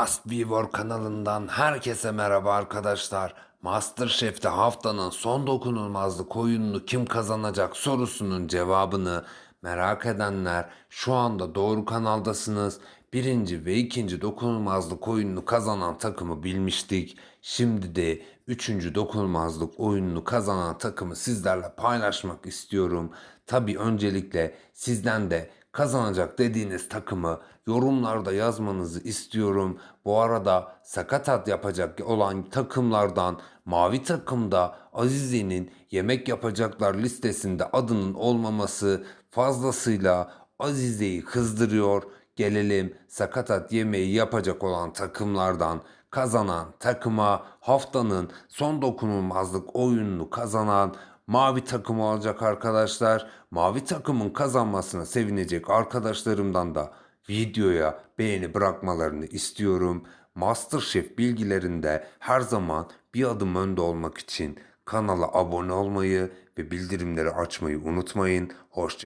Must Be War kanalından herkese merhaba arkadaşlar. Masterchef'te haftanın son dokunulmazlık oyununu kim kazanacak sorusunun cevabını merak edenler şu anda doğru kanaldasınız. Birinci ve ikinci dokunulmazlık oyununu kazanan takımı bilmiştik. Şimdi de üçüncü dokunulmazlık oyununu kazanan takımı sizlerle paylaşmak istiyorum. Tabi öncelikle sizden de kazanacak dediğiniz takımı yorumlarda yazmanızı istiyorum. Bu arada sakatat yapacak olan takımlardan mavi takımda Azize'nin yemek yapacaklar listesinde adının olmaması fazlasıyla Azize'yi kızdırıyor. Gelelim sakatat yemeği yapacak olan takımlardan kazanan takıma haftanın son dokunulmazlık oyununu kazanan mavi takım olacak arkadaşlar. Mavi takımın kazanmasına sevinecek arkadaşlarımdan da videoya beğeni bırakmalarını istiyorum. Masterchef bilgilerinde her zaman bir adım önde olmak için kanala abone olmayı ve bildirimleri açmayı unutmayın. Hoşça